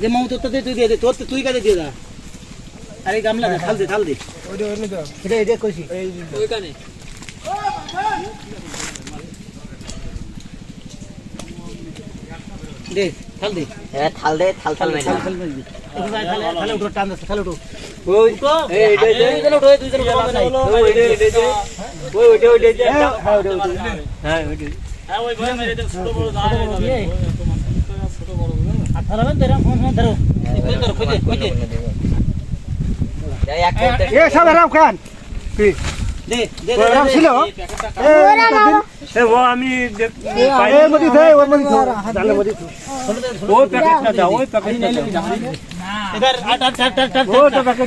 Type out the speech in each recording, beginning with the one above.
যে মামু তোর তো তুই দিয়ে দে তোর তো তুই কাজে দিয়ে দা আরে গামলা দে ঢাল দে ঢাল দে এটা এটা কইছি দে ঢাল দে এবার থাল দে থাল থাল মেরে থাল থাল মেরে থালে উঠো টান দে থালে উঠো ওই উঠো এই, এই, এই, এই, দুইজন উঠো দুইজন উঠো বাবা নাই। ওই ওই ওই ওই ওই ওই ওই হ্যাঁ হ্যাঁ ওই দিয়ে। আর থালাবেন তো ফোন ফোন ধরো কই ধরো কই কই এ সব খান কি আমি ওই প্যাকেটটা দাও ওই প্যাকেট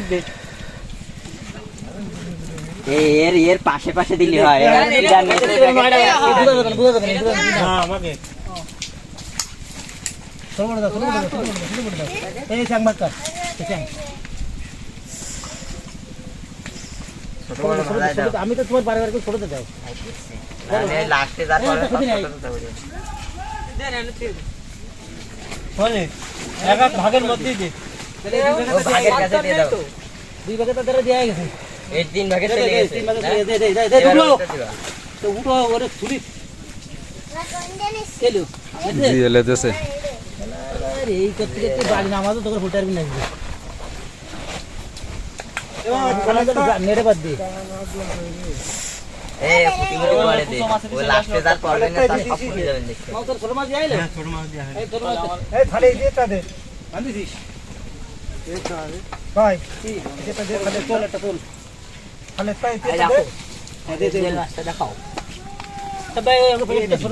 এই এর এর পাশে পাশে দিলি হয়। হ্যাঁ আমি তো তোমার বারে বারে করে ছোটতে দাও। মানে লাস্টে ভাগের মধ্যেই দে। ভাগের কাছে দিয়ে দাও। দুই ভাগে তো ধরে দেয়া গেছে। এই তিন ভাগে চলে গেছে তিন ভাগে দে, দে, দে, দে, দে, উঠো। তো উঠো ওরে ছুরি এলো জি এলে দেশে আরে এই করতে করতে বাড়ি নামাজও তোকে ফুটারবি না নেড়ে বাদ দে এই ফুটি ফুটি মারে দে ওই লাস্টে যার পড়বে না তার সব ফুটি যাবেন দেখতে মাও তোর ছোট মাছ দিয়ে আইলে ছোট মাছ দিয়া হয় এই তোর মাছ এই থালে দিয়েটা দে আনদিস ভাই কি এটা দে তাহলে চল একটা চল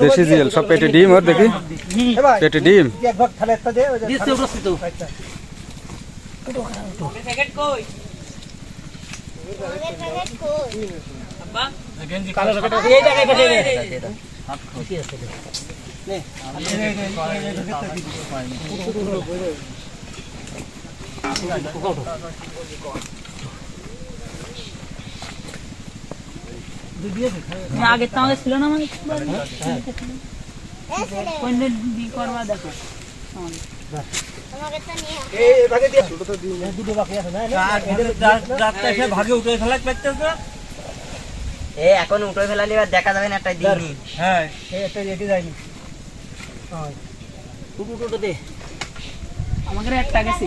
দেশি জিয়াল সব পেটে ডিম ওর দেখি পেটে ডিম এক ভাগ থালেটা দে ওই যে দিস তো উপস্থিত আচ্ছা কালো রাখাটা এই জায়গায় পেটে দে এটা দিয়ে দাও কি আছে দে নে আগে তো আমাদের ছিল না মানে করবা দেখো। এই এই ভাগে দিয়ে দুটো বাকি আছে না? রাতটা এসে ভাগে উঠে ফেলা করতেছে? এখন উঠে ফেলালি আর দেখা যাবে না একটা হ্যাঁ। এই একটা রেডি যায়নি। হ্যাঁ টুটু টুটু দে। আমাকে একটা গেছে।